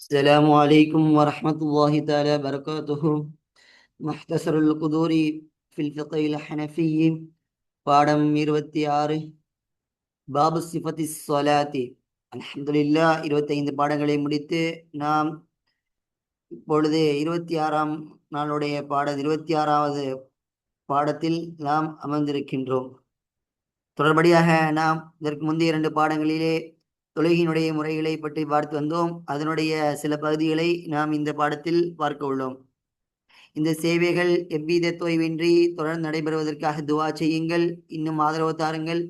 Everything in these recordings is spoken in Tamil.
السلام عليكم ورحمة الله تعالى وبركاته مختصر القدور في الفقه الحنفي பாடம் இருபத்தி ஆறு பாபு சிஃபத்தி சொலாத்தி அல்ஹம்துலில்லா இருபத்தைந்து பாடங்களை முடித்து நாம் இப்பொழுது இருபத்தி ஆறாம் நாளுடைய பாட இருபத்தி ஆறாவது பாடத்தில் நாம் அமர்ந்திருக்கின்றோம் தொடர்படியாக நாம் இதற்கு முந்தைய இரண்டு பாடங்களிலே தொழுகையினுடைய முறைகளை பற்றி பார்த்து வந்தோம். அதனுடைய சில பகுதிகளை நாம் இந்த பாடத்தில் பார்க்க உள்ளோம். இந்த சேவைகள் எவ்வித தொய்வின்றி தொடர்ந்து நடைபெறுவதற்காக துவா செய்யுங்கள். இன்னும் ஆதரவு தாருங்கள்.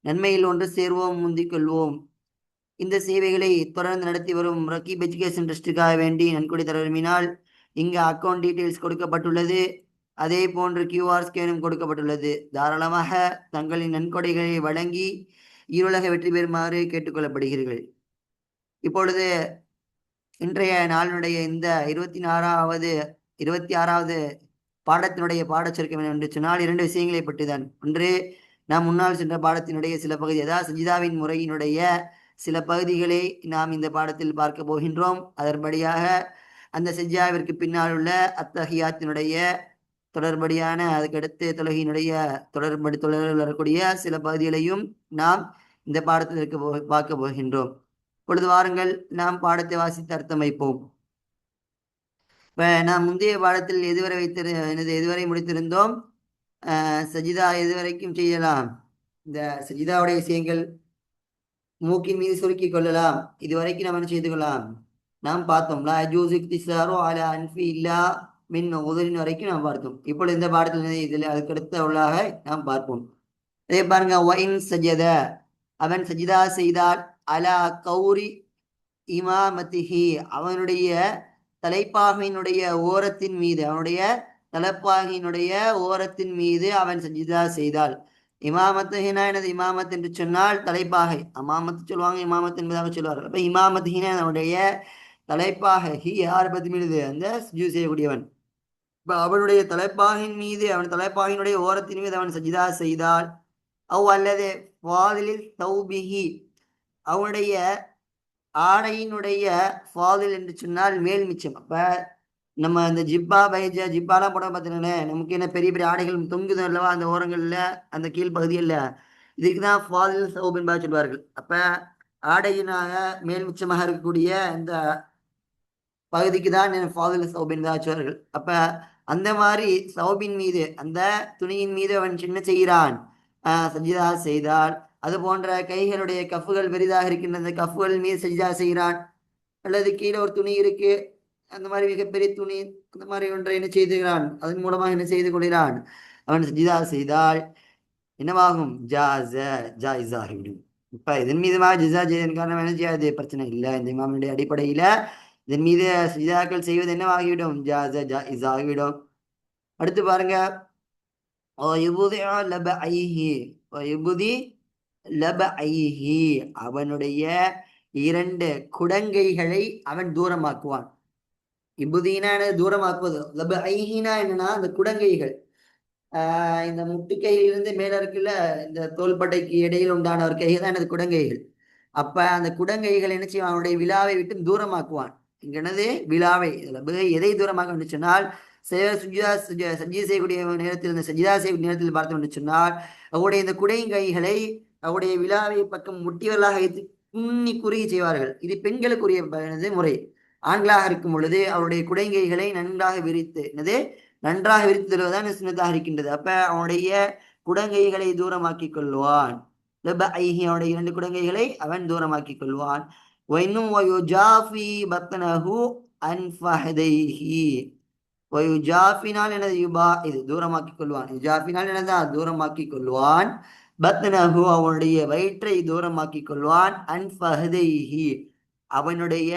நன்மையில் ஒன்று சேர்வோம் முந்திக் கொள்வோம். இந்த சேவைகளை தொடர்ந்து நடத்தி வரும் ரக்கீப் எஜுகேஷன் ட்ரஸ்டுக்காக வேண்டி நன்கொடை தர விரும்பினால் இங்கு அக்கௌண்ட் டீட்டெயில்ஸ் கொடுக்கப்பட்டுள்ளது. அதே போன்று கியூஆர் ஸ்கேனும் கொடுக்கப்பட்டுள்ளது. தாராளமாக தங்களின் நன்கொடைகளை வழங்கி ஈரோலக வெற்றி பெறுமாறு கேட்டுக்கொள்ளப்படுகிறீர்கள். இப்பொழுது இன்றைய நாளினுடைய இந்த இருபத்தி நாறாவது இருபத்தி ஆறாவது பாடத்தினுடைய பாடச்சுருக்கம் என்று சொன்னால் இரண்டு விஷயங்களை பற்றிதான். ஒன்று நாம் முன்னால் சென்ற பாடத்தினுடைய சில பகுதி அதாவது சஞ்சிதாவின் முறையினுடைய சில பகுதிகளை நாம் இந்த பாடத்தில் பார்க்க போகின்றோம். அதன்படியாக அந்த செஞ்சாவிற்கு பின்னால் உள்ள அத்தஹியாத்தினுடைய தொடர்படியான அதுக்கடுத்து தொலகினுடைய தொடர்படி தொடரில் வரக்கூடிய சில பகுதிகளையும் நாம் இந்த பாடத்தில் இருக்க போ பார்க்க போகின்றோம். பொழுது வாருங்கள் நாம் பாடத்தை வாசித்து அர்த்தம் வைப்போம் இப்போ நாம் முந்தைய பாடத்தில் எதுவரை வைத்திரு எனது எதுவரை முடித்திருந்தோம்? சஜிதா எதுவரைக்கும் செய்யலாம்? இந்த சஜிதாவுடைய விஷயங்கள் மூக்கின் மீது சுருக்கி கொள்ளலாம். இதுவரைக்கும் நம்ம என்ன செய்து கொள்ளலாம்? நாம் பார்த்தோம் லா அல அன்ஃபி இல்லா மின் உதவின் வரைக்கும் நாம் பார்த்தோம். இப்பொழுது இந்த பாடத்தில் இதில் அதுக்கடுத்த உள்ளாக நாம் பார்ப்போம். அதே பாருங்க ஒயின் சஜத. அவன் சஜிதா செய்தால் அலா கௌரி இமாமதிஹி அவனுடைய தலைப்பாகையினுடைய ஓரத்தின் மீது அவனுடைய தலைப்பாகையினுடைய ஓரத்தின் மீது அவன் சஜிதா செய்தால். இமாமத்துஹினா எனது இமாமத் என்று சொன்னால் தலைப்பாகை. அமாமத்து சொல்லுவாங்க இமாமத் என்பதாக சொல்லுவார்கள். அப்ப இமாமத்துஹினா அவனுடைய தலைப்பாகை. ஹி யார் பத்தி மீது? அந்த சுஜு செய்யக்கூடியவன். இப்ப அவனுடைய தலைப்பாகின் மீது அவன் தலைப்பாகினுடைய ஓரத்தின் மீது அவன் சஜிதா செய்தால் அவ் அல்லது ஃபாதிலில் தௌபிஹி. அவனுடைய ஆடையினுடைய ஃபாதில் என்று சொன்னால் மேல் மிச்சம். அப்போ நம்ம இந்த ஜிப்பா பைஜா ஜிப்பாலாம் போட பார்த்தீங்கன்னா நமக்கு என்ன பெரிய பெரிய ஆடைகள் தொங்குதும் அல்லவா அந்த ஓரங்களில் அந்த கீழ் பகுதியில் இதுக்கு தான் ஃபாதில் சௌப் என்பதாக சொல்வார்கள். அப்போ ஆடையினாக மேல் மிச்சமாக இருக்கக்கூடிய இந்த பகுதிக்கு தான் ஃபாதில் சௌப் என்பதாக சொல்வார்கள். அப்போ அந்த மாதிரி சௌபின் மீது அந்த துணியின் மீது அவன் சின்ன செய்கிறான்? சஜிதா செய்தால் அது போன்ற கைகளுடைய கஃப்புகள் பெரிதாக இருக்கின்ற அந்த கஃப்புகள் மீது சஜிதா செய்கிறான் அல்லது கீழே ஒரு துணி இருக்கு. அந்த மாதிரி மிகப்பெரிய துணி அந்த மாதிரி ஒன்றை என்ன செய்துகிறான் அதன் மூலமாக என்ன செய்து கொள்கிறான் அவன் சஜிதா செய்தால் என்னவாகும்? ஜாச ஜாயிஸ் இப்ப இதன் மீதுமாக ஜிசா செய்தன் காரணம் என்ன செய்யாது? பிரச்சனை இல்லை. இந்த இமாமனுடைய அடிப்படையில இதன் மீது சஜிதாக்கள் செய்வது என்னவாகிவிடும்? ஜாச ஜாயிஸ் ஆகிவிடும். அடுத்து பாருங்க. அவனுடைய இரண்டு குடங்கைகளை அவன் தூரமாக்குவான். இபுதீனா தூரமாக்குவது. லப ஐஹினா என்னன்னா அந்த குடங்கைகள். ஆஹ் இந்த முட்டுக்கையிலிருந்து மேல இருக்குல்ல இந்த தோள்பட்டைக்கு இடையில் உண்டான ஒரு கைகள் தான் எனது குடங்கைகள். அப்ப அந்த குடங்கைகள் என்ன செய்வான் அவனுடைய விழாவை விட்டு தூரமாக்குவான். இங்கனது விழாவை எதை தூரமாக சொன்னால் சுஜிதா சஜிதா செய்யக்கூடிய நேரத்தில் இந்த சஞ்சிதா செய்யக்கூடிய நேரத்தில் பார்த்தோம் என்று சொன்னால் அவருடைய இந்த குடைங்கைகளை அவருடைய விழாவை பக்கம் முட்டியவர்களாக வைத்து குன்னி குறுகி செய்வார்கள். இது பெண்களுக்குரிய முறை. ஆண்களாக இருக்கும் பொழுது அவருடைய குடைங்கைகளை நன்றாக விரித்து என்னது நன்றாக விரித்து தருவதுதான் சின்னதாக இருக்கின்றது. அப்ப அவனுடைய குடங்கைகளை தூரமாக்கி கொள்வான். அவனுடைய இரண்டு குடங்கைகளை அவன் தூரமாக்கி கொள்வான். ஜாஃபினால் எனது யுபா இது தூரமாக்கி கொள்வான். ஜாஃபினால் எனதா தூரமாக்கி கொள்வான். பத்னஹு அவனுடைய வயிற்றை தூரமாக்கி கொள்வான். அன்பஹதைஹி அவனுடைய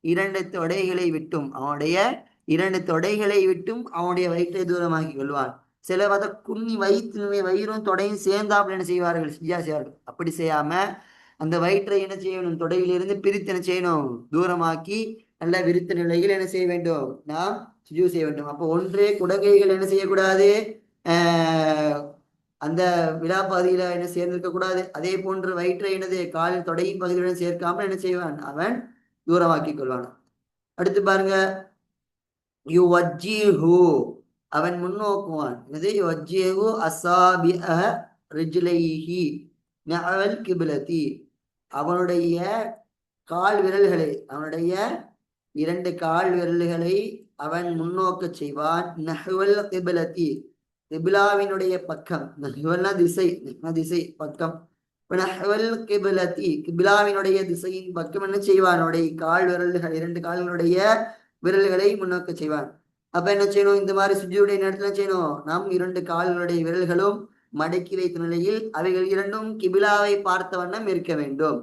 இரண்டு தொடைகளை விட்டும். அவனுடைய இரண்டு தொடைகளை விட்டும் அவனுடைய வயிற்றை தூரமாக்கி கொள்வான். சில பார்த்த குன்னி வயிற்று வயிறும் தொடையும் சேர்ந்தாப்புல என்ன செய்வார்கள்? செஞ்சா செய்வார்கள் அப்படி செய்யாம அந்த வயிற்றை என்ன செய்யணும்? தொடையிலிருந்து பிரித்து என்ன செய்யணும்? தூரமாக்கி நல்ல விருத்த நிலையில் என்ன செய்ய வேண்டும்? நாம் சுஜு செய்ய வேண்டும். அப்போ ஒன்றே குடகைகள் என்ன செய்யக்கூடாது? அந்த விழா பகுதியில என்ன சேர்ந்திருக்க கூடாது? அதே போன்று வயிற்றை என்னது காலில் தொடையின் பகுதியுடன் சேர்க்காமல் என்ன செய்வான்? அவன் தூரமாக்கிக் கொள்வான். அடுத்து பாருங்க. யுவஜ்ஜிஹு. அவன் முன்னோக்குவான். இது யுவஜ்ஜிஹு அசாபிஅ ரிஜ்லைஹி நவல் கிபிலதி அவனுடைய கால் விரல்களை அவனுடைய இரண்டு கால் விரல்களை அவன் முன்னோக்க செய்வான். நஹ்வல் கிப்லதி கிபிலாவினுடைய பக்கம். நஹ்வல்னா திசை. திசை பக்கம். நஹ்வல் கிப்லதி கிபிலாவினுடைய திசையின் பக்கம் என்ன செய்வான்? உடைய கால் விரல்கள் இரண்டு கால்களுடைய விரல்களை முன்னோக்க செய்வான். அப்ப என்ன செய்யணும்? இந்த மாதிரி சுஜியுடைய நேரத்துல செய்யணும்? நாம் இரண்டு கால்களுடைய விரல்களும் மடக்கி வைத்த நிலையில் அவைகள் இரண்டும் கிபிலாவை பார்த்த வண்ணம் இருக்க வேண்டும்.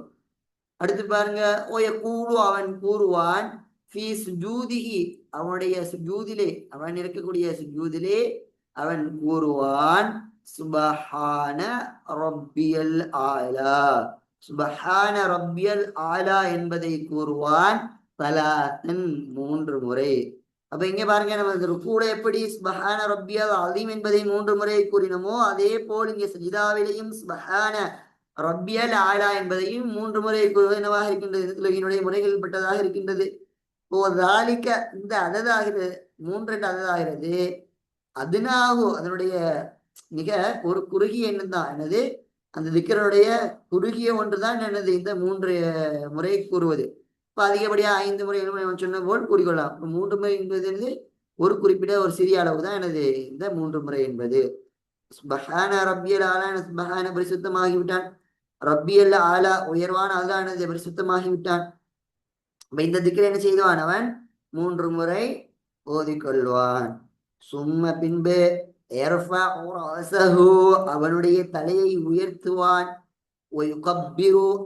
அடுத்து பாருங்க. ஓய கூறு அவன் கூறுவான். ஃபீ சுஜூதிஹி அவனுடைய சுஜூதிலே அவன் இருக்கக்கூடிய சுஜூதிலே அவன் கூறுவான் சுபஹான ரப்பியல் ஆலா சுபஹான ரப்பியல் ஆலா என்பதை கூறுவான் தலாத்தன் மூன்று முறை. அப்ப இங்க பாருங்க நம்ம கூட எப்படி சுபஹான ரப்பியல் அலீம் என்பதை மூன்று முறை கூறினோமோ அதே போல் இங்க சஜிதாவிலையும் சுபஹான ரப்பியல் ஆலா என்பதையும் மூன்று முறை கூறுவது என்னவாக இருக்கின்றது? என்னுடைய முறைகள் பட்டதாக இருக்கின்றது. ஓதாலிக்க இந்த அததாகிறது மூன்று அததாகிறது. அதனாகு அதனுடைய மிக ஒரு குறுகிய எண்ணம் தான். என்னது? அந்த திக்கருடைய குறுகிய ஒன்று தான் என்னது? இந்த மூன்று முறை கூறுவது. இப்போ அதிகப்படியா ஐந்து முறை ஏழு முறை சொன்ன போல் கூறிக்கொள்ளலாம். மூன்று முறை என்பது என்னது? ஒரு குறிப்பிட்ட ஒரு சிறிய அளவு தான் எனது இந்த மூன்று முறை என்பது. சுபஹான ரப்பியல் ஆலா சுபஹான பரிசுத்தமாகிவிட்டான். ரப்பியல் ஆலா உயர்வான அதுதான் எனது பரிசுத்தமாகிவிட்டான். அப்ப இந்த திக்கில் என்ன செய்வான் அவன்? மூன்று முறை ஓதிக்கொள்வான். சும்ம பின்பு அவனுடைய தலையை உயர்த்துவான்.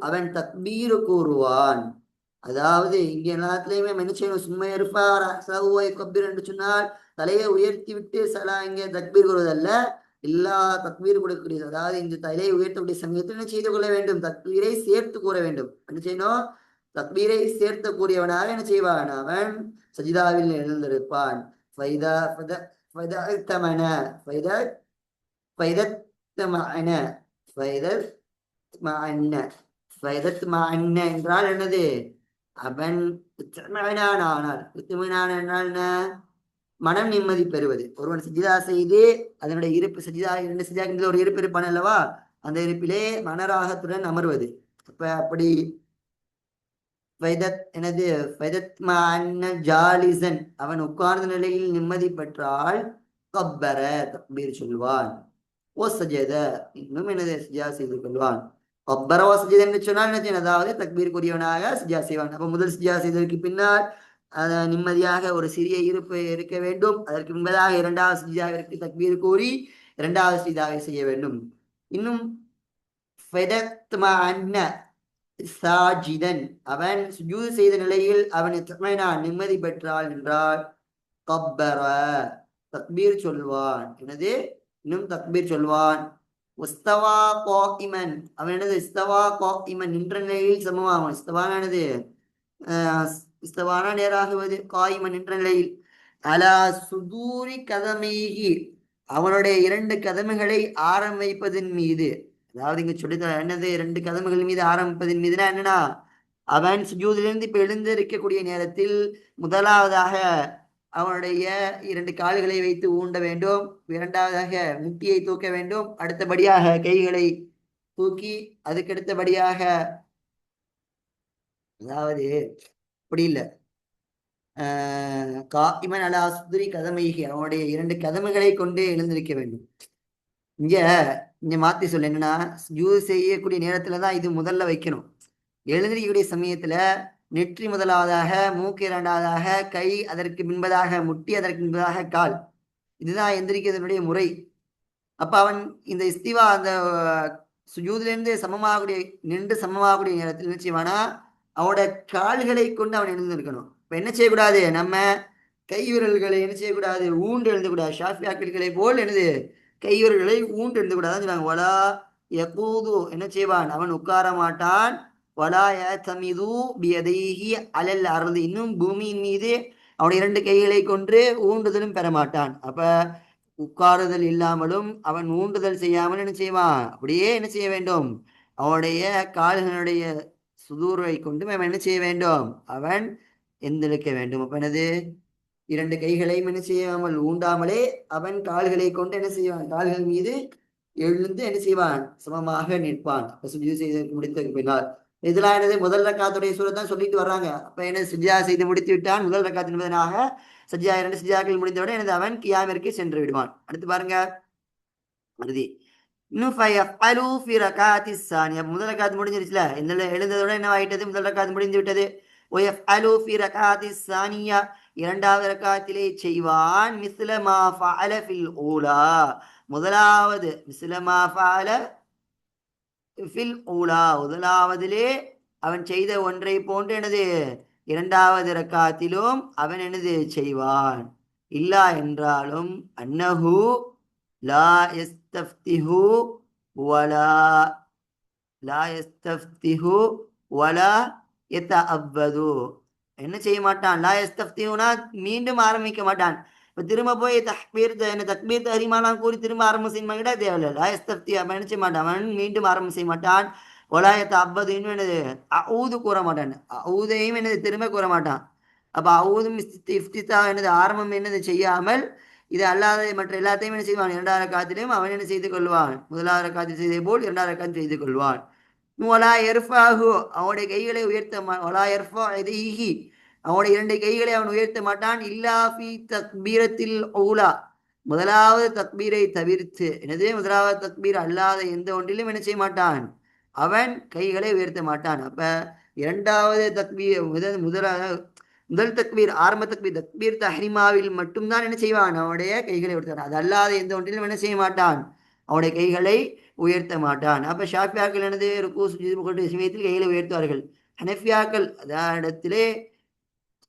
அவன் தக்பீரு கூறுவான். அதாவது இங்க எல்லாத்துலயுமே என்ன செய்யணும்? சும்மா இருப்பா கபீர் என்று சொன்னால் தலையை உயர்த்தி விட்டு சலா இங்க தக்பீர் கூறுவதல்ல. எல்லா தக்பீர் கொடுக்கக்கூடியது. அதாவது இந்த தலையை உயர்த்தக்கூடிய சமயத்தில் என்ன செய்து கொள்ள வேண்டும்? தக்பீரை சேர்த்து கூற வேண்டும். என்ன செய்யணும்? தக்பீரை சேர்த்த கூறியவனாக என்ன செய்வான் அவன்? சஜிதாவில் எழுந்திருப்பான். ஃபைதா ஃபைதத் என்றால் என்னது? அவன் ஆனால் இத்துமினான் என்றால் என்ன? மனம் நிம்மதி பெறுவது. ஒருவன் சஜிதா செய்து அதனுடைய இருப்பு சஜிதா இரண்டு சஜிதா ஒரு இருப்பு இருப்பான் அல்லவா? அந்த இருப்பிலே மனராகத்துடன் அமர்வது. அப்ப அப்படி வைதத் எனது வைதத்மான ஜாலிசன். அவன் உட்கார்ந்த நிலையில் நிம்மதி பெற்றால் கப்பர தக்பீர் சொல்வான். ஓ சஜேத இன்னும் எனது சஜா செய்து கொள்வான்? கப்பர ஓ சஜேத என்று சொன்னால் என்ன அதாவது தக்பீர் கூறியவனாக சஜா செய்வான். அப்ப முதல் சஜா செய்ததற்கு பின்னால் நிம்மதியாக ஒரு சிறிய இருப்பு இருக்க வேண்டும். அதற்கு முன்பதாக இரண்டாவது சஜிதாவிற்கு தக்பீர் கூறி இரண்டாவது சஜிதாவை செய்ய வேண்டும். இன்னும் சாஜிதன். அவன் சுஜூது செய்த நிலையில் அவன் இத்மைனான் நிம்மதி பெற்றாள் என்றால் கப்பர தக்பீர் சொல்வான். எனது இன்னும் தக்பீர் சொல்வான். உஸ்தவா காயிமன் அவன் எனது இஸ்தவா காயிமன் நின்ற நிலையில் சமமாகும் இஸ்தவான எனது ஆஹ் இஸ்தவானா நேராகுவது? காயிமன் நின்ற நிலையில். அலா சுதூரி கதமைகி. அவனுடைய இரண்டு கதமைகளை ஆரம்பிப்பதன் மீது. அதாவது இங்க சொல்லித்தர என்னது ரெண்டு கதமைகள் மீது ஆரம்பிப்பதன் மீதுனா என்னன்னா அவன் சுஜூதிலிருந்து இப்ப எழுந்திருக்கக்கூடிய நேரத்தில் முதலாவதாக அவனுடைய இரண்டு கால்களை வைத்து ஊண்ட வேண்டும் இரண்டாவதாக முட்டியை தூக்க வேண்டும் அடுத்தபடியாக கைகளை தூக்கி அதுக்கடுத்தபடியாக அதாவது அப்படி இல்லை. கா அலா சுதுரி கதமைகி அவனுடைய இரண்டு கதமைகளை கொண்டு எழுந்திருக்க வேண்டும். இங்க இங்க மாத்தி சொல்ல என்னன்னா யூஸ் செய்யக்கூடிய நேரத்துல தான் இது முதல்ல வைக்கணும். எழுந்திரிக்கக்கூடிய சமயத்துல நெற்றி முதலாவதாக மூக்கு இரண்டாவதாக கை அதற்கு பின்பதாக முட்டி அதற்கு பின்பதாக கால். இதுதான் எந்திரிக்கிறதுனுடைய முறை. அப்ப அவன் இந்த இஸ்திவா அந்த சுஜூதிலிருந்து சமமாகக்கூடிய நின்று சமமாகக்கூடிய நேரத்தில் என்ன செய்வானா அவனோட கால்களை கொண்டு அவன் எழுந்திருக்கணும். இப்ப என்ன செய்யக்கூடாது? நம்ம கை விரல்களை என்ன செய்யக்கூடாது? ஊண்டு எழுந்தக்கூடாது. ஷாஃபியாக்களை போல் எழுது கைவர்களை விரல்களை எழுந்து எழுந்தக்கூடாதுன்னு சொன்னாங்க. வலா யகூது என்ன செய்வான்? அவன் உட்கார மாட்டான். வலா யதமிது பியதைஹி அலல் அறுது இன்னும் பூமியின் மீது அவன் இரண்டு கைகளை கொண்டு ஊண்டுதலும் பெற மாட்டான். அப்ப உட்காருதல் இல்லாமலும் அவன் ஊண்டுதல் செய்யாமல் என்ன செய்வான்? அப்படியே என்ன செய்ய வேண்டும்? அவனுடைய கால்களுடைய சுதூரை கொண்டு அவன் என்ன செய்ய வேண்டும்? அவன் எந்திருக்க வேண்டும். அப்ப என்னது? இரண்டு கைகளையும் என்ன செய்யாமல் ஊண்டாமலே அவன் கால்களை கொண்டு என்ன செய்வான்? கால்கள் மீது எழுந்து என்ன செய்வான்? சமமாக நிற்பான். சுஜிதா சுஜி செய்து முடித்ததுக்கு பின்னால் இதெல்லாம் என்னது? முதல் ரக்காத்துடைய சூரத்தான் சொல்லிட்டு வர்றாங்க. அப்ப என்ன சுஜியா செய்து முடித்து விட்டான். முதல் ரக்காத்து என்பதனாக சஜ்ஜா இரண்டு சஜ்ஜாக்கள் முடிந்தவுடன் எனது அவன் கியாமிற்கு சென்று விடுவான். அடுத்து பாருங்க. அறுதி இன்னும் சானியா. முதல் ரக்காத் முடிஞ்சிருச்சுல. எழுந்ததோட என்ன ஆயிட்டது முதல் ரக்காத் முடிந்து விட்டது. இரண்டாவது ரக்காத்திலே செய்வான் மிஸ்லமா ஃபால ஃபில் ஊலா. முதலாவது மிஸ்லமா ஃபால ஃபில் ஊலா. முதலாவதிலே அவன் செய்த ஒன்றை போன்று எனது இரண்டாவது ரக்காத்திலும் அவன் எனது செய்வான். இல்லா என்றாலும் அன்னஹு லா எஸ்தஃப்திஹு வலா லா எஸ்தஃப்திஹு வலா எத்த அவ்வது என்ன செய்ய மாட்டான்? லா எஸ்தஃப்திஹுனா மீண்டும் ஆரம்பிக்க மாட்டான். இப்போ திரும்ப போய் தக்பீர் என்ன தக்பீர் தஹரீமாலாம் கூறி திரும்ப ஆரம்பம் செய்ய மாட்டா தேவையில்லை. லா எஸ்தப்தி அவன் என்ன செய்ய மாட்டான்? அவன் மீண்டும் ஆரம்பம் செய்ய மாட்டான். ஒலாயத்தை அப்பது என்னது? அவுது கூற மாட்டான். அவுதையும் என்னது? திரும்ப கூற மாட்டான். அப்போ அவுதும் இஃப்தித்தா என்னது? ஆரம்பம் என்னது? செய்யாமல் இது அல்லாத மற்ற எல்லாத்தையும் என்ன செய்வான்? இரண்டாவது காத்திலையும் அவன் என்ன செய்து கொள்வான்? முதலாவது காத்தில் செய்தே போல் இரண்டாவது காத்தில் செய்து கொள்வான். ஒலா எர்ஃபாஹு. அவனுடைய கைகளை உயர்த்த மா ஒலா எர்ஃபா எதைஹி அவனுடைய இரண்டு கைகளை அவன் உயர்த்த மாட்டான். இல்லா ஃபி தக்பீரத்தில் ஊலா. முதலாவது தக்பீரை தவிர்த்து எனது முதலாவது தக்பீர் அல்லாத எந்த ஒன்றிலும் என்ன செய்ய மாட்டான்? அவன் கைகளை உயர்த்த மாட்டான். அப்ப இரண்டாவது தக்பீர் முதல் முதலாவது முதல் தக்பீர் ஆரம்ப தக்பீர் தக்பீர் தஹ்ரிமாவில் மட்டும்தான் என்ன செய்வான்? அவனுடைய கைகளை உயர்த்தான் அது அல்லாத எந்த ஒன்றிலும் என்ன செய்ய மாட்டான்? அவனுடைய கைகளை உயர்த்த மாட்டான். அப்போ ஷாஃபியாக்கள் எனது ருக்கு சமயத்தில் கைகளை உயர்த்துவார்கள். ஹனஃபியாக்கள் அதான் இடத்திலே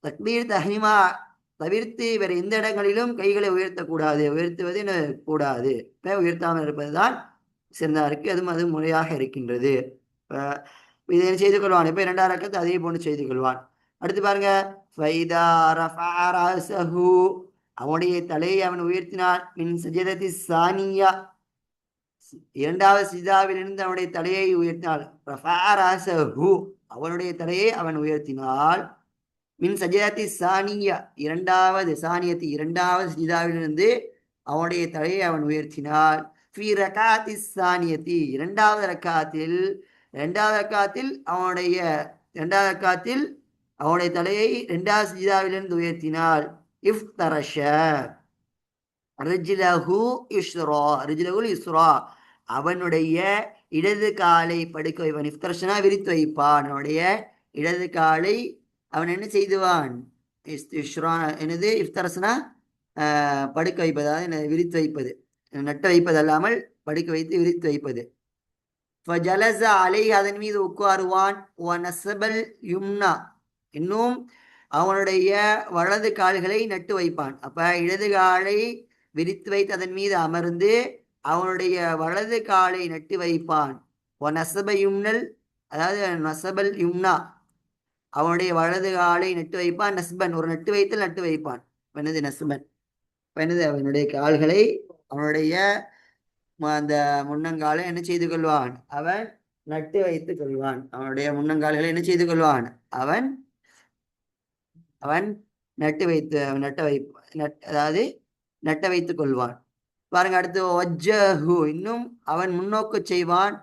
தக்பீர் தஹிமா தவிர்த்து வேற எந்த இடங்களிலும் கைகளை உயர்த்தக்கூடாது. உயர்த்துவது என்ன? கூடாது. இப்போ உயர்த்தாமல் இருப்பதுதான் சிறந்தாருக்கு அதுவும் அது முறையாக இருக்கின்றது. இதை செய்து கொள்வான். இப்போ இரண்டாம் ரக்கத்து அதே போன்று செய்து கொள்வான். அடுத்து பாருங்க. ஃபைதா அவனுடைய தலையை அவன் உயர்த்தினான். மின் சஜதத்தி சானியா. இரண்டாவது சிதாவிலிருந்து அவனுடைய தலையை உயர்த்தினாள். அவனுடைய தலையை அவன் உயர்த்தினாள். மின் சஜதத்தி சானியா இரண்டாவது சானியத்தி இரண்டாவது சிதாவிலிருந்து அவனுடைய தலையை அவன் உயர்த்தினாள். ஃபி ரகாத்தி சானியத்தி இரண்டாவது ரக்காத்தில் இரண்டாவது ரக்காத்தில் அவனுடைய இரண்டாவது ரக்காத்தில் அவனுடைய தலையை இரண்டாவது சிஜிதாவிலிருந்து உயர்த்தினாள். இஃப் தரஷ ரிஜிலஹு இஸ்ரோ ரிஜ்லஹுல் இஸ்ரா. அவனுடைய இடது காலை படுக்க வைப்பான் இஃப்தர்ஷனா விரித்து வைப்பான். அவனுடைய இடது காலை அவன் என்ன செய்துவான்? இஸ்ரா என்னது? இஃப்தரசனா படுக்க வைப்பது. அதாவது விரித்து வைப்பது. நட்டு வைப்பது அல்லாமல் படுக்க வைத்து விரித்து வைப்பது. ஜலச அலை அதன் மீது உட்காருவான். யும்னா இன்னும் அவனுடைய வலது கால்களை நட்டு வைப்பான். அப்ப இடது காலை விரித்து வைத்து அதன் மீது அமர்ந்து அவனுடைய வலது காலை நட்டு வைப்பான். நசப யும்னல் அதாவது நசபல் யும்னா. அவனுடைய வலது காலை நட்டு வைப்பான் நஸ்பன் ஒரு நட்டு வைத்தல் நட்டு வைப்பான். எனது நஸ்பன் எனது அவனுடைய கால்களை அவனுடைய அந்த முன்னங்காலை என்ன செய்து கொள்வான்? அவன் நட்டு வைத்துக் கொள்வான். அவனுடைய முன்னங்கால்களை என்ன செய்து கொள்வான்? அவன் அவன் நட்டு வைத்து நட்ட வை நட் அதாவது நட்ட வைத்துக் கொள்வான். பாருங்க அடுத்து ஒஜ்ஜஹு இன்னும் அவன் முன்னோக்கு செய்வான்.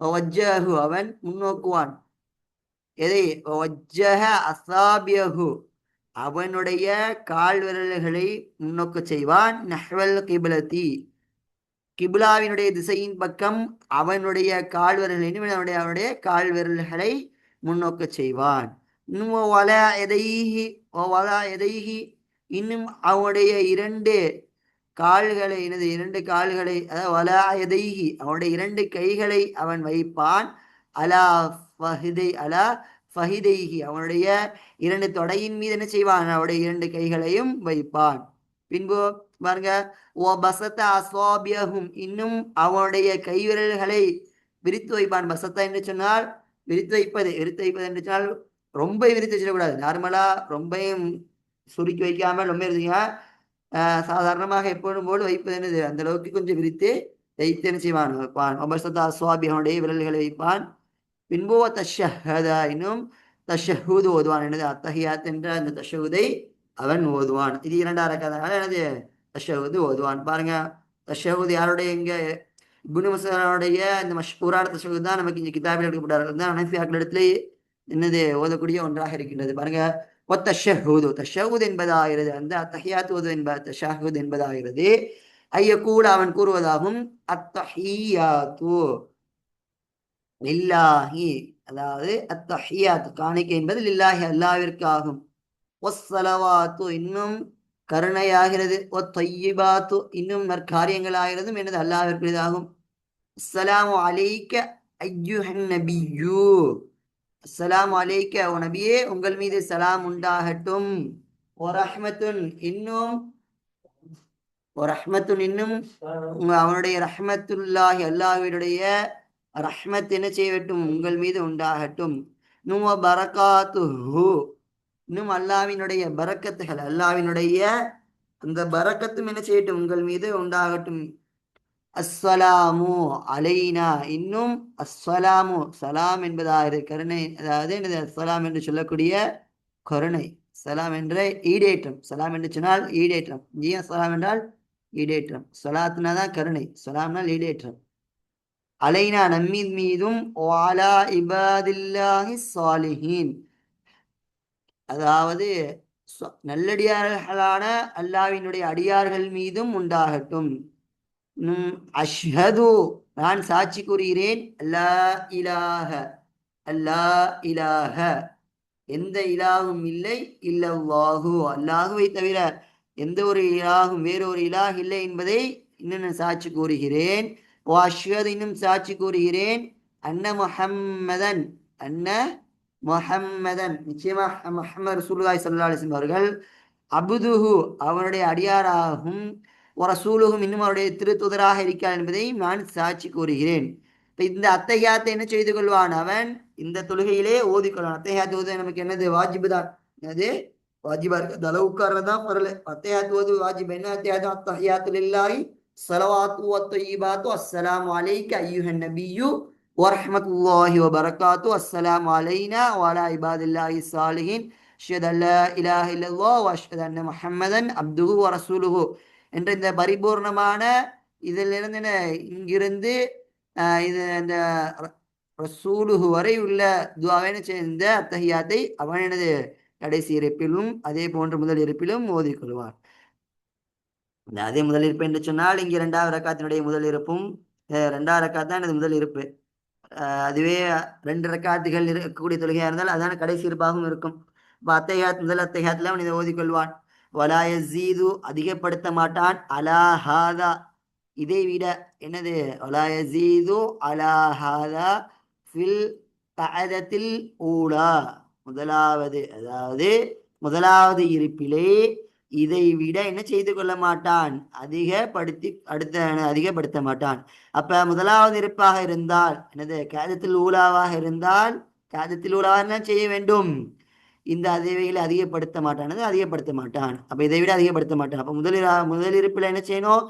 ஒஜ்ஜஹு அவன் முன்னோக்குவான். எதை? ஒஜ்ஜஹ அசாபியஹு அவனுடைய கால் விரல்களை முன்னோக்க செய்வான். நஹ்வல் கிபிலதி கிபிலாவினுடைய திசையின் பக்கம் அவனுடைய கால் விரல்களையும் அவனுடைய அவனுடைய கால் விரல்களை முன்னோக்கு செய்வான். இன்னும் வல எதைஹி வல எதைஹி இன்னும் அவனுடைய இரண்டு கால்களை எனது இரண்டு கால்களை அதாவது வல அவனுடைய இரண்டு கைகளை அவன் வைப்பான். அலா ஃபஹிதை அலா ஃபஹிதைஹி அவனுடைய இரண்டு தொடையின் மீது என்ன செய்வான்? அவனுடைய இரண்டு கைகளையும் வைப்பான். பின்பு பாருங்க ஓ பசத்த அசோபியகும் இன்னும் அவனுடைய கைவிரல்களை விரித்து வைப்பான். பசத்தா என்று சொன்னால் விரித்து வைப்பது விரித்து வைப்பது என்று சொன்னால் ரொம்ப விரித்து வச்சிடக்கூடாது. நார்மலா ரொம்பையும் சுருக்கி வைக்காமல் ரொம்ப இருந்தீங்க சாதாரணமாக எப்பொழுதும் போல் வைப்பது என்னது அந்த அளவுக்கு கொஞ்சம் விரித்து வைத்து என்ன செய்வான் வைப்பான் ஒபசத்தா சுவாபி அவனுடைய விரல்களை வைப்பான் பின்போ தஷஹதா இன்னும் தஷஹூது ஓதுவான் என்னது அத்தஹியாத் என்ற அந்த தஷஹூதை அவன் ஓதுவான் இது இரண்டாம் கதனால எனது தஷஹூது ஓதுவான் பாருங்க தஷஹூது யாருடைய இங்க இப்னு மசூருடைய இந்த மஷ்கூரான தஷஹூத் தான் நமக்கு இங்கே கிதாபில் எடுக்கப்பட்டார்கள் தான் அனைத்து இடத்துலேயே என்னது ஓதக்கூடிய ஒன்றாக இருக்கின்றது பாருங்க ஒத்தஷஹூது தஷஹூத் என்பதாகிறது அந்த அத்தஹியாத்துவது ஓது என்ப தஷஹூத் என்பதாகிறது. ஐய கூட அவன் கூறுவதாகும் அத்தஹியாத்து. லில்லாஹி. அதாவது அத்தஹியாத் காணிக்கை என்பது லில்லாஹி அல்லாவிற்காகும். ஒஸ்ஸலவாத்து இன்னும் கருணையாகிறது. ஒ தொய்யிபாத்து இன்னும் நற்காரியங்களாகிறதும் எனது அல்லாவிற்கு இதாகும் அஸ்ஸலாமு அலைக்க ஐயுஹன் நபியூ. அஸ்லாம் அலைக்க ஓ நபியே உங்கள் மீது சலாம் உண்டாகட்டும். ஓ இன்னும் ரஹ்மத்துன் இன்னும் அவனுடைய ரஹ்மத்துல்லாஹி அல்லாஹ்வினுடைய ரஹ்மத் என்ன செய்யட்டும் உங்கள் மீது உண்டாகட்டும். நுவ பரகாத்துஹு இன்னும் அல்லாவினுடைய பரக்கத்துகள் அல்லாவினுடைய அந்த பரக்கத்தும் என்ன செய்யட்டும்? உங்கள் மீது உண்டாகட்டும். அஸ்வலாமு அலைனா. இன்னும் அஸ்வலாமு சலாம் என்பதாக கருணை அதாவது என்னது? அஸ்ஸலாம் என்று சொல்லக்கூடிய கருணை. சலாம் என்ற ஈடேற்றம். சலாம் என்று சொன்னால் ஈடேற்றம். ஏன் சலாம் என்றால் ஈடேற்றம். சலாத்துனா தான் கருணை. சலாம்னால் ஈடேற்றம். அலைனா நம்மின் மீதும் வாலா இபாதில்லாஹி சாலிஹீன் அதாவது நல்லடியார்களான அல்லாவினுடைய அடியார்கள் மீதும் உண்டாகட்டும். அஷ்ஹது நான் சாட்சி கூறுகிறேன். அல்லா இலாஹ அல்லா இலாஹ. எந்த இலாகும் இல்லை இல்லல்லாஹு. அல்லாஹுவை தவிர எந்த ஒரு இலாகும் வேறொரு இலாக இல்லை என்பதை இன்னும் நான் சாட்சி கூறுகிறேன். ஓ அஷ்ஹது இன்னும் சாட்சி கூறுகிறேன். அன்ன முஹம்மதன் அன்ன முஹம்மதன். நிச்சயமாக முஹம்மது சுல்லாய் ஸல்லல்லாஹு அலைஹி அவர்கள் அபுதுஹு அவனுடைய அடியாராகும். ரசூலுகும் இன்னும் அவருடைய திருத்துதராக இருக்கிறார் என்பதை நான் சாட்சி கூறுகிறேன். இப்போ இந்த அத்தகையாத்தை என்ன செய்து கொள்வான் அவன்? இந்த தொழுகையிலே ஓதிக்கொள்வான் அத்தகையாத்து ஓது நமக்கு என்னது? வாஜிபு தான் அது வாஜிபா இருக்கு. அந்த தான் வரல. அத்தையாத்து ஓது வாஜிப். என்ன அத்தையாத்து அத்தகையாத்துல இல்லாய் சலவாத்து அத்தொய்பாத்து அஸ்ஸலாமு அலைக்கு அய்யுஹன் நபியு வரஹமத்துல்லாஹி வபரகாத்து. அஸ்ஸலாமு அலைனா வாலா இபாதில்லாஹி சாலிஹின் அஷ்ஹது அல்லா இலாஹ இல்லல்லாஹ் வ அஷ்ஹது அன்ன முஹம்மதன் அப்துஹு வ ரசூலுஹு. என்ற இந்த பரிபூர்ணமான இதிலிருந்து என்ன இங்கிருந்து இது அந்த ர- வரை உள்ள துவாவின சேர்ந்த அத்தகையாத்தை அவன் எனது கடைசி இருப்பிலும் அதே போன்ற முதல் இருப்பிலும் ஓதிக்கொள்வான் இந்த அதே முதல் இருப்பு என்று சொன்னால் இங்கே இரண்டாவது ரக்காத்தினுடைய முதல் இருப்பும் ரெண்டாவது இரண்டாவது ரக்காத் தான் எனது முதல் இருப்பு. அதுவே ரெண்டு ரக்காத்துகள் இருக்கக்கூடிய தொழுகையாக இருந்தால் அதான கடைசி இருப்பாகவும் இருக்கும். இப்போ அத்தையாத் முதல் அத்தையாத்துல அவன் இதை ஓதிக்கொள்வான் வலா யஸீது அதிகப்படுத்த மாட்டான் அலாஹாதா இதை விட என்னது? வலா அலாஹாதா ஃபில் கஅதத்தில் ஊலா. முதலாவது அதாவது முதலாவது இருப்பிலே இதை விட என்ன செய்து கொள்ள மாட்டான்? அதிகப்படுத்தி அடுத்த அதிகப்படுத்த மாட்டான். அப்ப முதலாவது இருப்பாக இருந்தால் என்னது? கேதத்தில் ஊலாவாக இருந்தால் கேதத்தில் ஊலாவாக என்ன செய்ய வேண்டும்? இந்த அதிவைகளை அதிகப்படுத்த மாட்டானது அதிகப்படுத்த மாட்டான். அப்போ இதை விட அதிகப்படுத்த மாட்டான். அப்போ முதலில் முதலிருப்பில் என்ன செய்யணும்?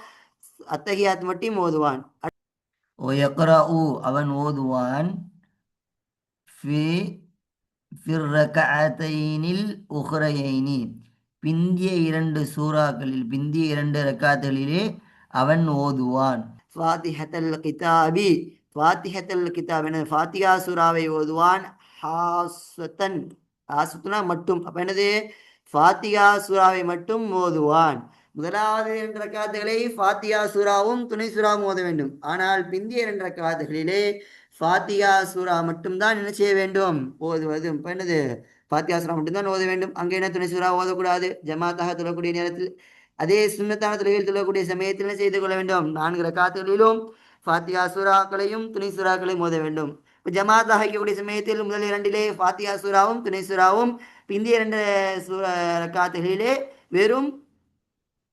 அத்தகையாத் மட்டும் ஓதுவான். ஒயக்ரஉ அவன் ஓதுவான். ஃபி ஃபிர்ரகத்தைனில் உஹ்ரையினி. பிந்திய இரண்டு சூறாக்களில் பிந்திய இரண்டு ரக்காத்தலிலே அவன் ஓதுவான். ஃபாத்திஹத்தல் கிதாபி. ஃபாத்திஹத்தல் கிதாப் என ஃபாத்திகா சூறாவை ஓதுவான். ஹாசத்தன் ஆசுத்துனா மட்டும். அப்ப என்னது? ஃபாத்தியா சூறாவை மட்டும் ஓதுவான் முதலாவது இரண்டு ரக்காத்துகளை ஃபாத்தியா சூறாவும் துணை சூறாவும் ஓத வேண்டும். ஆனால் பிந்திய இரண்டு ரக்காத்துகளிலே ஃபாத்தியா சூரா மட்டும்தான் என்ன செய்ய வேண்டும்? ஓதுவது இப்ப என்னது? ஃபாத்தியா சூரா மட்டும்தான் ஓத வேண்டும். அங்கே என்ன துணை சூறா ஓதக்கூடாது ஜமாத்தாக தொழக்கூடிய நேரத்தில் அதே சுண்ணத்தான தொழுகையில் தொழக்கூடிய சமயத்தில் என்ன செய்து கொள்ள வேண்டும்? நான்கு ரக்காத்துகளிலும் ஃபாத்தியா சூறாக்களையும் துணை சூறாக்களையும் ஓத வேண்டும். இப்போ ஜமாத்தாக சமயத்தில் முதல் இரண்டிலே ஃபாத்தியா சூறாவும் துணை சூறாவும் பிந்திய இரண்டு சூரா வெறும்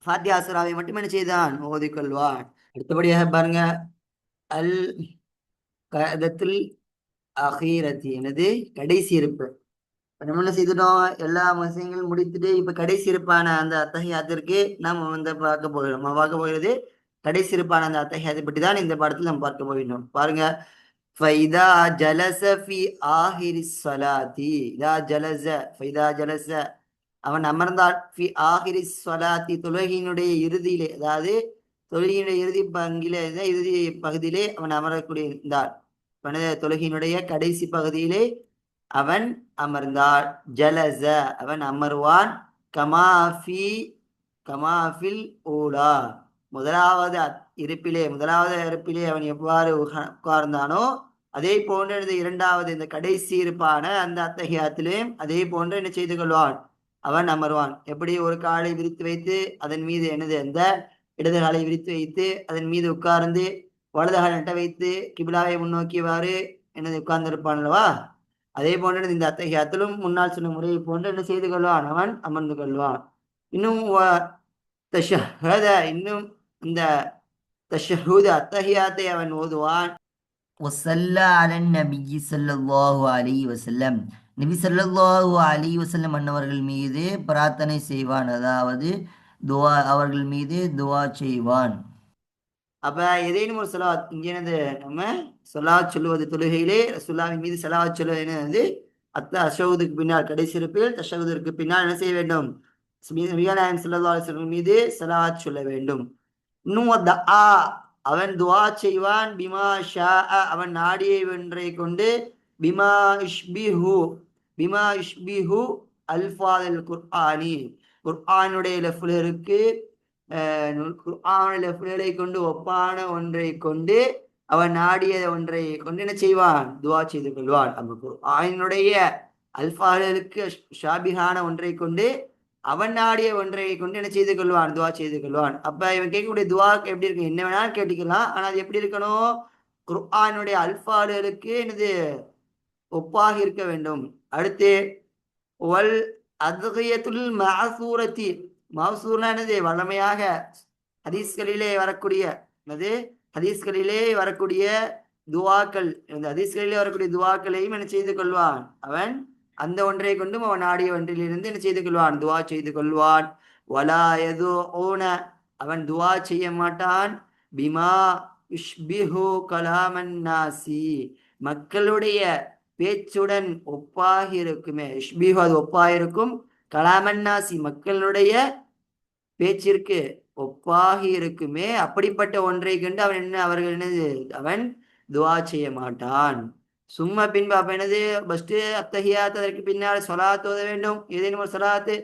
ஃபாத்தியா சூறாவை மட்டும் என்ன செய்தான்? ஓதிக்கொள்வான். அடுத்தபடியாக பாருங்க அல் கதத்தில் அகீரத்தி எனது கடைசி இருப்பு. இப்ப நம்ம என்ன செய்துட்டோம்? எல்லா விஷயங்களும் முடித்துட்டு இப்ப கடைசி இருப்பான அந்த அத்தகையாத்திற்கு நாம் வந்து பார்க்க போகிறோம். பார்க்க போகிறது கடைசி இருப்பான அந்த அத்தகையாத்தை பற்றி தான் இந்த படத்தில் நம்ம பார்க்க போகிறோம் பாருங்க ஃபைதா ஜலச ஃபி ஆஹிரி சலாத்தி இதா ஜலச ஃபைதா ஜலச அவன் அமர்ந்தால் ஃபி ஆஹிரி சலாத்தி தொழுகையினுடைய இறுதியிலே அதாவது தொழுகையினுடைய இறுதி பங்கிலே இறுதி பகுதியிலே அவன் அமரக்கூடிய இருந்தாள் மனித தொழுகையினுடைய கடைசி பகுதியிலே அவன் அமர்ந்தாள். ஜலச அவன் அமர்வான். கமாஃபி கமாஃபில் ஓலா முதலாவது இருப்பிலே முதலாவது இருப்பிலே அவன் எவ்வாறு உட்கார்ந்தானோ அதே போன்று இரண்டாவது இந்த கடைசி இருப்பான அந்த அத்தகையாத்திலேயும் அதே போன்று என்ன செய்து கொள்வான். அவன் அமர்வான். எப்படி? ஒரு காலை விரித்து வைத்து அதன் மீது எனது அந்த இடது காலை விரித்து வைத்து அதன் மீது உட்கார்ந்து வலது காலை நட்ட வைத்து கிபிலாவை முன்னோக்கியவாறு என்னது உட்கார்ந்திருப்பான் அல்லவா? அதே போன்று இந்த அத்தகையத்திலும் முன்னால் சொன்ன முறையை போன்று என்ன செய்து கொள்வான். அவன் அமர்ந்து கொள்வான். இன்னும் இன்னும் இந்த தஷஹூத் அத்தஹியாத்தை அவன் ஓதுவான். ஒசல்லா அலன் நபிஜி சல்லாஹூ அலி வசல்லம் நபி சல்லாஹூ அலி வசல்லம் அன்னவர்கள் மீது பிரார்த்தனை செய்வான். அதாவது துவா அவர்கள் மீது துவா செய்வான். அப்ப ஏதேனும் ஒரு சொல்லா இங்கேனது நம்ம சொலா சொல்லுவது தொழுகையிலே சுல்லாவின் மீது செலவா சொல்லுவது வந்து அத்த அஷவுதுக்கு பின்னால் கடைசி இருப்பில் தஷவுதிற்கு பின்னால் என்ன செய்ய வேண்டும்? மீது மீது செலவா சொல்ல வேண்டும். இன்னும் அவன் துவா செய்வான். பிமா ஷா அவன் நாடியை வென்றை கொண்டு பிமா இஷ்பிஹு. பிமா இஷ்பிஹு அல்ஃபாதல் குர்ஆனி. குர்ஆனுடைய லெஃப்லருக்கு குர்ஆனுடைய கொண்டு ஒப்பான ஒன்றை கொண்டு அவன் நாடிய ஒன்றை கொண்டு என்ன செய்வான்? துவா செய்து கொள்வான். அந்த குர்ஆனுடைய அல்ஃபாதலுக்கு ஷாபிஹான ஒன்றை கொண்டு அவன் நாடிய ஒன்றை கொண்டு என்ன செய்து கொள்வான் துவா செய்து கொள்வான். அப்ப இவன் கேட்கக்கூடிய துவா எப்படி இருக்கு? என்ன வேணாலும் கேட்டுக்கலாம். ஆனா அது எப்படி இருக்கணும்? குர்ஆனுடைய அல்பாடுகளுக்கு எனது ஒப்பாக இருக்க வேண்டும். அடுத்து வல் அதுகையத்துல் மாசூரத்தி மாசூர்னா என்னது? வளமையாக ஹதீஸ்களிலே வரக்கூடிய என்னது? ஹதீஸ்களிலே வரக்கூடிய துவாக்கள் இந்த ஹதீஸ்களிலே வரக்கூடிய துவாக்களையும் என்ன செய்து கொள்வான். அவன் அந்த ஒன்றை கொண்டும் அவன் ஆடிய ஒன்றிலிருந்து என்ன செய்து கொள்வான்? துவா செய்து கொள்வான். வலா எதோ ஓன அவன் துவா செய்ய மாட்டான். பிமா இஷ்பிஹு கலாமன்னாசி மக்களுடைய பேச்சுடன் ஒப்பாக இருக்குமே இஷ்பிஹு அது ஒப்பாக இருக்கும் கலாமன்னாசி மக்களுடைய பேச்சிற்கு ஒப்பாக இருக்குமே அப்படிப்பட்ட ஒன்றை கண்டு அவன் என்ன அவர்கள் என்ன அவன் துவா செய்ய மாட்டான். சும்மா பின்பு அப்ப என்னது? ஃபஸ்ட்டு அத்தகையாத்து அதற்கு பின்னால் சொலாத் ஓத வேண்டும். ஏதேனும் ஒரு சொலாத்து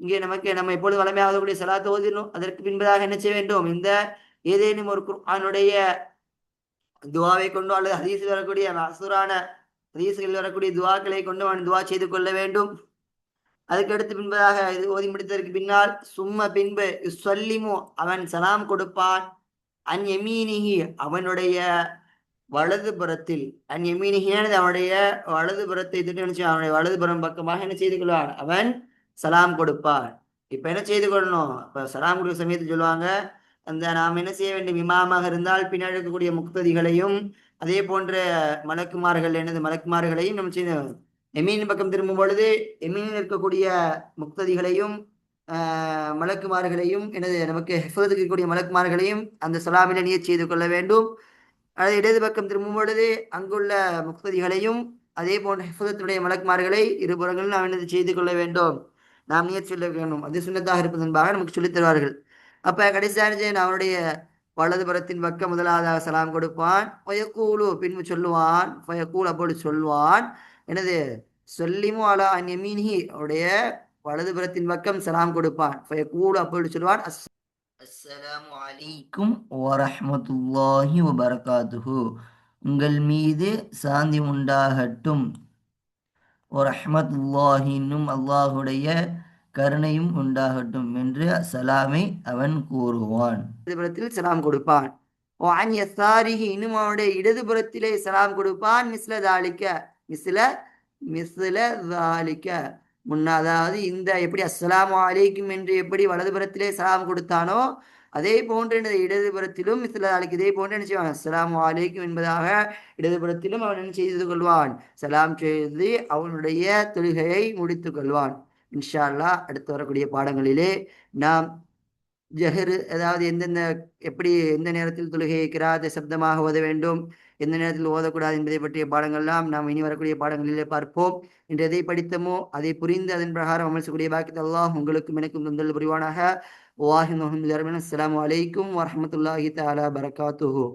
இங்கே நமக்கு நம்ம எப்பொழுது வளமையாகக்கூடிய சலாத் ஓதிடணும். அதற்கு பின்பதாக என்ன செய்ய வேண்டும்? இந்த ஏதேனும் ஒரு குர்ஆனுடைய துவாவை கொண்டு அல்லது ஹதீஸில் வரக்கூடிய அசுரான ஹதீஸ்களில் வரக்கூடிய துவாக்களை கொண்டு அவன் துவா செய்து கொள்ள வேண்டும். அதுக்கடுத்து பின்பதாக இது ஓதி முடித்ததற்கு பின்னால் சும்ம பின்பு சொல்லிமு அவன் சலாம் கொடுப்பான். அன் எமீனிகி அவனுடைய வலது புறத்தில் அன் எமீனிகியானது அவனுடைய வலது புறத்தை திட்டு நினைச்சு அவனுடைய வலது புறம் பக்கமாக என்ன செய்து கொள்வான்? அவன் சலாம் கொடுப்பான். இப்ப என்ன செய்து கொள்ளணும்? இப்ப சலாம் கொடுக்க சமயத்தில் சொல்லுவாங்க அந்த நாம் என்ன செய்ய வேண்டும்? இமாமாக இருந்தால் பின்னாடி இருக்கக்கூடிய முக்ததிகளையும் அதே போன்ற மலக்குமார்கள் எனது மலக்குமார்களையும் நம்ம செய்ய எமீன் பக்கம் திரும்பும் பொழுது எமீனில் இருக்கக்கூடிய முக்ததிகளையும் மலக்குமார்களையும் எனது நமக்கு ஹெஃபதுக்கு இருக்கக்கூடிய மலக்குமார்களையும் அந்த சலாமில நீர் செய்து கொள்ள வேண்டும். அல்லது இடது பக்கம் திரும்பும் பொழுது அங்குள்ள முக்ததிகளையும் அதே போன்ற ஹிஃபதத்துடைய மலக்குமார்களை இருபுறங்களும் நாம் என்னது செய்து கொள்ள வேண்டும். நாம் நீர் சொல்ல வேண்டும். அது சுண்ணத்தாக இருப்பது என்பதாக நமக்கு சொல்லித் தருவார்கள். அப்ப கடைசியான அவனுடைய வலதுபுறத்தின் பக்கம் முதலாவதாக சலாம் கொடுப்பான். பயக்கூலு பின்பு சொல்லுவான். பயக்கூல் அப்போது சொல்வான். எனது சொல்லிமு அலா அன்யமீனி அவருடைய வலதுபுறத்தின் பக்கம் சலாம் கொடுப்பான். பயக்கூலு அப்போது சொல்வான். அஸ்ஸலாமு அலைக்கும் வரஹமத்துல்லாஹி வபரகாத்துஹு. உங்கள் மீது சாந்தி உண்டாகட்டும். வரஹமத்துல்லாஹின்னும் அல்லாஹுடைய கருணையும் உண்டாகட்டும் என்று சலாமை அவன் கூறுவான். இடதுபுறத்தில் சலாம் கொடுப்பான். வான் யசாரிஹி இன்னும் அவனுடைய இடதுபுறத்திலே சலாம் கொடுப்பான். மிஸ்ல தாலிக்க மிஸ்ல மிஸ்ல தாலிக்க. முன்னா அதாவது இந்த எப்படி அஸ்லாம் அலைக்கும் என்று எப்படி வலதுபுறத்திலே சலாம் கொடுத்தானோ அதே போன்று இடதுபுறத்திலும் மிஸ்ல இதே போன்று என்ன செய்வான்? அஸ்லாம் அலைக்கும் என்பதாக இடதுபுறத்திலும் அவன் என்ன செய்து கொள்வான்? சலாம் செய்து அவனுடைய தொழுகையை முடித்து கொள்வான். இன்ஷா அல்லா அடுத்து வரக்கூடிய பாடங்களிலே நாம் ஜஹரு அதாவது எந்தெந்த எப்படி எந்த நேரத்தில் தொழுகையை கிராத சப்தமாக ஓத வேண்டும் எந்த நேரத்தில் ஓதக்கூடாது என்பதை பற்றிய பாடங்கள்லாம் நாம் இனி வரக்கூடிய பாடங்களிலே பார்ப்போம். இன்று எதை படித்தமோ அதை புரிந்து அதன் பிரகாரம் அமல் செய்யக்கூடிய உங்களுக்கும் எனக்கும் தந்தல் புரிவானாக. வாஹின் அஸ்லாம் அலைக்கும் வரமத்துல்லாஹி தாலா பரகாத்துஹு.